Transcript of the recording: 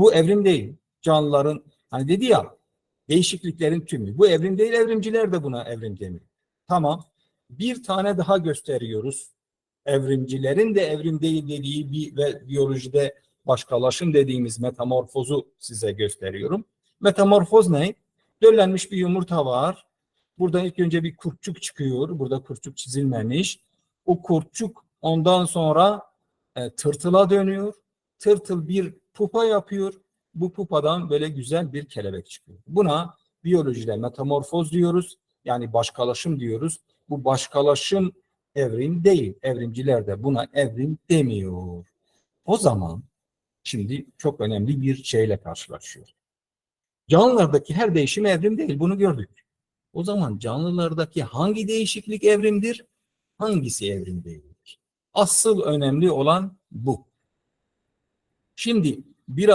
Bu evrim değil. Canlıların hani dedi ya değişikliklerin tümü. Bu evrim değil. Evrimciler de buna evrim demiyor. Tamam. Bir tane daha gösteriyoruz. Evrimcilerin de evrim değil dediği bir ve biyolojide başkalaşım dediğimiz metamorfozu size gösteriyorum. Metamorfoz ne? Döllenmiş bir yumurta var. Burada ilk önce bir kurtçuk çıkıyor. Burada kurtçuk çizilmemiş. O kurtçuk ondan sonra e, tırtıla dönüyor. Tırtıl bir pupa yapıyor. Bu pupadan böyle güzel bir kelebek çıkıyor. Buna biyolojide metamorfoz diyoruz. Yani başkalaşım diyoruz. Bu başkalaşım evrim değil. Evrimciler de buna evrim demiyor. O zaman şimdi çok önemli bir şeyle karşılaşıyor. Canlılardaki her değişim evrim değil. Bunu gördük. O zaman canlılardaki hangi değişiklik evrimdir? Hangisi evrim değildir? Asıl önemli olan bu. Şimdi biraz